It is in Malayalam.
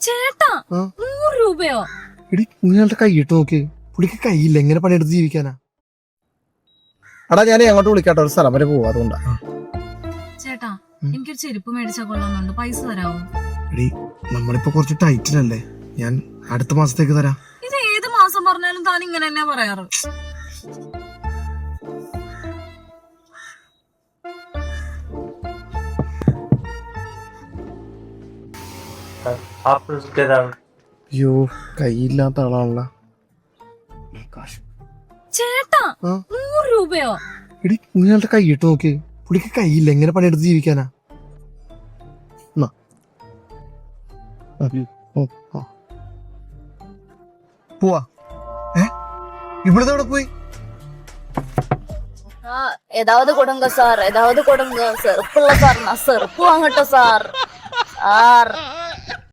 ചേട്ടാ? നൂറ് രൂപയോ? എടി നിങ്ങളുടെ കൈയിട്ട് നോക്കി പുള്ളിക്ക് കൈയില്ല എങ്ങനെ പണിയെടുത്ത് ജീവിക്കാനാ? അടാ ഞാൻ അങ്ങോട്ട് വിളിക്കാട്ടോ ഒരു സ്ഥലം വരെ പോവാ അതുകൊണ്ടാ. ചേട്ടാ. എനിക്കൊരു ചെരുപ്പ് മേടിച്ചാ കൊള്ളാന്നുണ്ട് പൈസ തരാവോ? എടി നമ്മളിപ്പോ കുറച്ച് ടൈറ്റിലല്ലേ ഞാൻ അടുത്ത മാസത്തേക്ക് തരാം. ഇത് ഏത് മാസം പറഞ്ഞാലും താൻ ഇങ്ങനെ തന്നെ പറയാറ്. അയ്യോ കൈയില്ലാത്ത ആളാണല്ലോ കാശ് ചേട്ടാ ആ? നൂറ് രൂപയോ എടി നിങ്ങളുടെ കൈയിട്ട് നോക്കി പുള്ളിക്ക് കൈയില്ല എങ്ങനെ പണിയെടുത്ത് ജീവിക്കാനാ എന്നാ. ആ, ഓ, ആ. പോവാ ഏ ഇവിടുന്ന് എവിടെ പോയി ஆ, ஏதாவது கொடுங்க சார் ஏதாவது கொடுங்க செருப்பு இல்ல சார் நான் செருப்பு வாங்கட்டும் சார் சார்